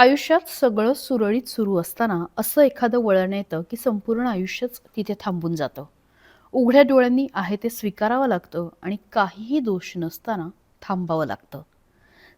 आयुष्यात सगळं सुरळीत सुरू असताना असं एखादं वळण येतं की संपूर्ण आयुष्यच तिथे थांबून जातं. उघड्या डोळ्यांनी आहे ते स्वीकारावं लागतं आणि काहीही दोष नसताना थांबावं लागतं.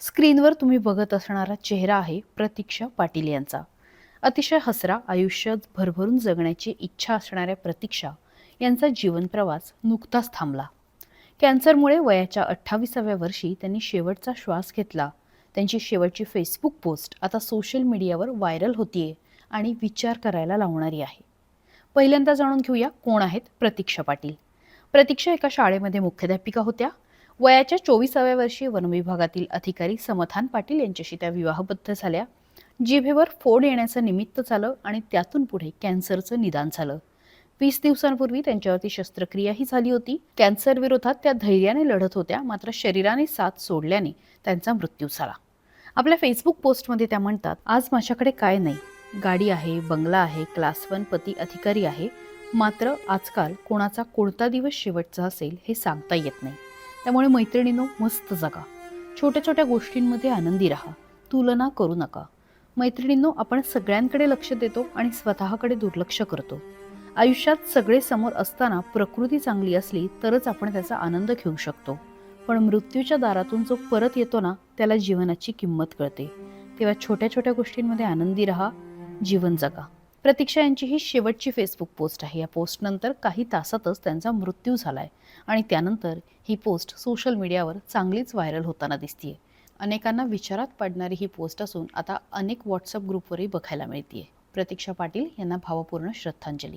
स्क्रीनवर तुम्ही बघत असणारा चेहरा आहे प्रतीक्षा पाटील यांचा. अतिशय हसरा आयुष्य भरभरून जगण्याची इच्छा असणाऱ्या प्रतीक्षा यांचा जीवनप्रवास नुकताच थांबला. कॅन्सरमुळे वयाच्या अठ्ठावीसाव्या वर्षी त्यांनी शेवटचा श्वास घेतला त्यांची शेवटची फेसबुक पोस्ट आता सोशल मीडियावर व्हायरल होतीये आणि विचार करायला लावणारी आहे. पहिल्यांदा जाणून घेऊया कोण आहेत प्रतीक्षा पाटील. प्रतीक्षा एका शाळेमध्ये मुख्याध्यापिका होत्या. वयाच्या चोवीसाव्या वर्षी वनविभागातील अधिकारी समथान पाटील यांच्याशी त्या विवाहबद्ध झाल्या. जिभेवर फोड येण्याचं निमित्त झालं आणि त्यातून पुढे कॅन्सरचं निदान झालं. वीस दिवसांपूर्वी त्यांच्यावरती शस्त्रक्रियाही झाली होती. कॅन्सर विरोधात त्या धैर्याने लढत होत्या मात्र शरीराने साथ सोडल्याने त्यांचा मृत्यू झाला. आपल्या फेसबुक पोस्टमध्ये त्या म्हणतात आज माझ्याकडे काय नाही. गाडी आहे बंगला आहे क्लास वन पती अधिकारी आहे. मात्र आजकाल कोणाचा कोणता दिवस शेवटचा असेल हे सांगता येत नाही. त्यामुळे मैत्रिणीनो मस्त जगा. छोट्या छोट्या गोष्टींमध्ये आनंदी राहा. तुलना करू नका. मैत्रिणींनो आपण सगळ्यांकडे लक्ष देतो आणि स्वतःकडे दुर्लक्ष करतो. आयुष्यात सगळे समोर असताना प्रकृती चांगली असली तरच आपण त्याचा आनंद घेऊ शकतो. पण मृत्यूच्या दारातून जो परत येतो ना त्याला जीवनाची किंमत कळते. तेव्हा छोट्या छोट्या गोष्टींमध्ये आनंदी राहा जीवन जगा. प्रतीक्षा यांची ही शेवटची फेसबुक पोस्ट आहे. या पोस्टनंतर काही तासातच त्यांचा मृत्यू झाला आहे आणि त्यानंतर ही पोस्ट सोशल मीडियावर चांगलीच व्हायरल होताना दिसतीये. अनेकांना विचारात पडणारी ही पोस्ट असून आता अनेक व्हॉट्सअप ग्रुपवरही बघायला मिळतीये. प्रतीक्षा पाटील यांना भावपूर्ण श्रद्धांजली.